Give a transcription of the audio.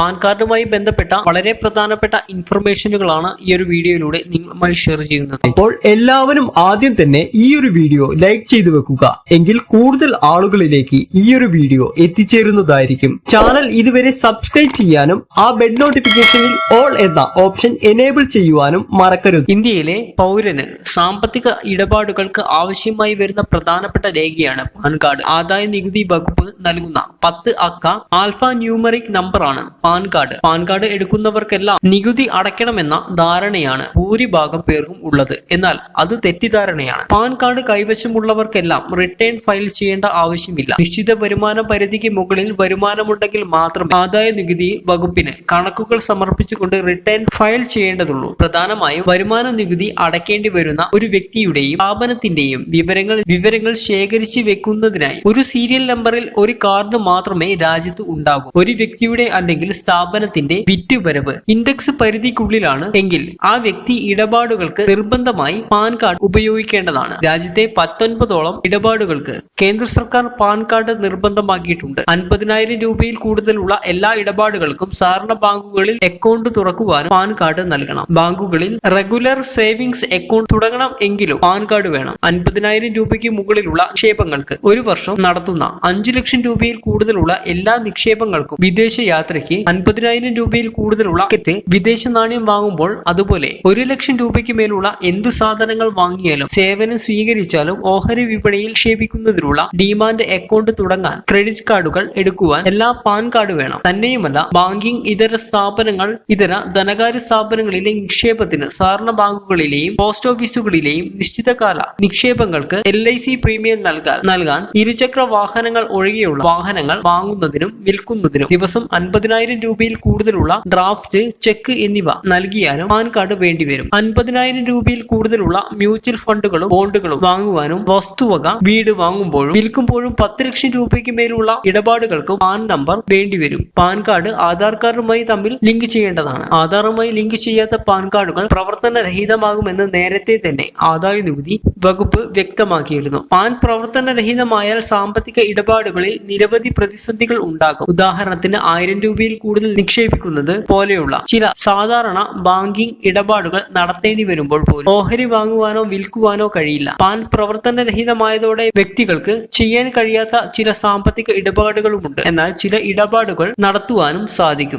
Pan കാർഡുമായി ബന്ധപ്പെട്ട വളരെ പ്രധാനപ്പെട്ട ഇൻഫർമേഷനുകളാണ് ഈ ഒരു വീഡിയോയിലൂടെ നിങ്ങളുമായി ഷെയർ ചെയ്യുന്നത്. അപ്പോൾ എല്ലാവരും ആദ്യം തന്നെ ഈ ഒരു വീഡിയോ ലൈക്ക് ചെയ്തു വെക്കുക. എങ്കിൽ കൂടുതൽ ആളുകളിലേക്ക് ഈ ഒരു വീഡിയോ എത്തിച്ചേരുന്നതായിരിക്കും. ചാനൽ ഇതുവരെ സബ്സ്ക്രൈബ് ചെയ്യാനും ആ ബെഡ് നോട്ടിഫിക്കേഷനിൽ ഓൾ എന്ന ഓപ്ഷൻ എനേബിൾ ചെയ്യുവാനും മറക്കരുത്. ഇന്ത്യയിലെ പൗരന് സാമ്പത്തിക ഇടപാടുകൾക്ക് ആവശ്യമായി വരുന്ന പ്രധാനപ്പെട്ട രേഖയാണ് പാൻ കാർഡ്. ആദായ നികുതി വകുപ്പ് നൽകുന്ന പത്ത് അക്ക ആൽഫ ന്യൂമറിക് നമ്പർ ആണ്. PAN card. പാൻ കാർഡ് എടുക്കുന്നവർക്കെല്ലാം നികുതി അടയ്ക്കണമെന്ന ധാരണയാണ് ഭൂരിഭാഗം പേർക്കും ഉള്ളത്. എന്നാൽ അത് തെറ്റിദ്ധാരണയാണ്. പാൻ കാർഡ് കൈവശമുള്ളവർക്കെല്ലാം റിട്ടേൺ ഫയൽ ചെയ്യേണ്ട ആവശ്യമില്ല. നിശ്ചിത വരുമാന പരിധിക്ക് മുകളിൽ വരുമാനമുണ്ടെങ്കിൽ മാത്രമേ ആദായ നികുതി വകുപ്പിന് കണക്കുകൾ സമർപ്പിച്ചുകൊണ്ട് റിട്ടേൺ ഫയൽ ചെയ്യേണ്ടതുള്ളൂ. പ്രധാനമായും വരുമാന നികുതി അടയ്ക്കേണ്ടി വരുന്ന ഒരു വ്യക്തിയുടെയും സ്ഥാപനത്തിന്റെയും വിവരങ്ങൾ വിവരങ്ങൾ ശേഖരിച്ചു വെക്കുന്നതിനായി ഒരു സീരിയൽ നമ്പറിൽ ഒരു കാർഡ് മാത്രമേ രാജ്യത്ത് ഉണ്ടാകൂ. ഒരു വ്യക്തിയുടെ അല്ലെങ്കിൽ സ്ഥാപനത്തിന്റെ വിറ്റുവരവ് ഇൻഡെക്സ് പരിധിക്കുള്ളിലാണ് എങ്കിൽ ആ വ്യക്തി ഇടപാടുകൾക്ക് നിർബന്ധമായി പാൻ കാർഡ് ഉപയോഗിക്കേണ്ടതാണ്. രാജ്യത്തെ പത്തൊൻപതോളം ഇടപാടുകൾക്ക് കേന്ദ്ര സർക്കാർ പാൻ കാർഡ് നിർബന്ധമാക്കിയിട്ടുണ്ട്. അൻപതിനായിരം രൂപയിൽ കൂടുതലുള്ള എല്ലാ ഇടപാടുകൾക്കും സഹകരണ ബാങ്കുകളിൽ അക്കൗണ്ട് തുറക്കുവാനും പാൻ കാർഡ് നൽകണം. ബാങ്കുകളിൽ റെഗുലർ സേവിങ്സ് അക്കൗണ്ട് തുടങ്ങണം എങ്കിലും പാൻ കാർഡ് വേണം. അൻപതിനായിരം രൂപയ്ക്ക് മുകളിലുള്ള നിക്ഷേപങ്ങൾക്ക് ഒരു വർഷം നടത്തുന്ന അഞ്ചു ലക്ഷം രൂപയിൽ കൂടുതലുള്ള എല്ലാ നിക്ഷേപങ്ങൾക്കും വിദേശ യാത്രയ്ക്ക് അൻപതിനായിരം രൂപയിൽ കൂടുതലുള്ള വിദേശ നാണ്യം വാങ്ങുമ്പോൾ അതുപോലെ ഒരു ലക്ഷം രൂപയ്ക്ക് മേലുള്ള എന്ത് സാധനങ്ങൾ വാങ്ങിയാലും സേവനം സ്വീകരിച്ചാലും ഓഹരി വിപണിയിൽ ക്ഷേപിക്കുന്നതിനുള്ള ഡിമാൻഡ് അക്കൗണ്ട് തുടങ്ങാൻ ക്രെഡിറ്റ് കാർഡുകൾ എടുക്കുവാൻ എല്ലാ പാൻ കാർഡ് വേണം. തന്നെയുമല്ല ബാങ്കിംഗ് ഇതര സ്ഥാപനങ്ങൾ ഇതര ധനകാര്യ സ്ഥാപനങ്ങളിലെ നിക്ഷേപത്തിന് സഹകരണ ബാങ്കുകളിലെയും പോസ്റ്റ് ഓഫീസുകളിലെയും നിശ്ചിതകാല നിക്ഷേപങ്ങൾക്ക് എൽ ഐ സി പ്രീമിയം നൽകാൻ നൽകാൻ ഇരുചക്ര വാഹനങ്ങൾ ഒഴികെയുള്ള വാഹനങ്ങൾ വാങ്ങുന്നതിനും വിൽക്കുന്നതിനും ദിവസം അൻപതിനായിരം രൂപയിൽ കൂടുതലുള്ള ഡ്രാഫ്റ്റ് ചെക്ക് എന്നിവ നൽകിയാലും പാൻ കാർഡ് വേണ്ടിവരും. അൻപതിനായിരം രൂപയിൽ കൂടുതലുള്ള മ്യൂച്വൽ ഫണ്ടുകളും ബോണ്ടുകളും വാങ്ങുവാനും വസ്തുവക വീട് വാങ്ങുമ്പോഴും വിൽക്കുമ്പോഴും പത്ത് ലക്ഷം രൂപയ്ക്ക് മേലുള്ള ഇടപാടുകൾക്കും പാൻ നമ്പർ വേണ്ടിവരും. പാൻ കാർഡ് ആധാർ കാർഡുമായി തമ്മിൽ ലിങ്ക് ചെയ്യേണ്ടതാണ്. ആധാറുമായി ലിങ്ക് ചെയ്യാത്ത പാൻ കാർഡുകൾ പ്രവർത്തനരഹിതമാകുമെന്ന് നേരത്തെ തന്നെ ആദായ നികുതി വകുപ്പ് വ്യക്തമാക്കിയിരുന്നു. പാൻ പ്രവർത്തനരഹിതമായാൽ സാമ്പത്തിക ഇടപാടുകളിൽ നിരവധി പ്രതിസന്ധികൾ ഉണ്ടാകും. ഉദാഹരണത്തിന് ആയിരം രൂപയിൽ കൂടുതൽ നിക്ഷേപിക്കുന്നത് പോലെയുള്ള ചില സാധാരണ ബാങ്കിംഗ് ഇടപാടുകൾ നടത്തേണ്ടി വരുമ്പോൾ പോലും ഓഹരി വാങ്ങുവാനോ വിൽക്കുവാനോ കഴിയില്ല. പാൻ പ്രവർത്തനരഹിതമായതോടെ വ്യക്തികൾക്ക് ചെയ്യാൻ കഴിയാത്ത ചില സാമ്പത്തിക ഇടപാടുകളുമുണ്ട്. എന്നാൽ ചില ഇടപാടുകൾ നടത്തുവാനും സാധിക്കും.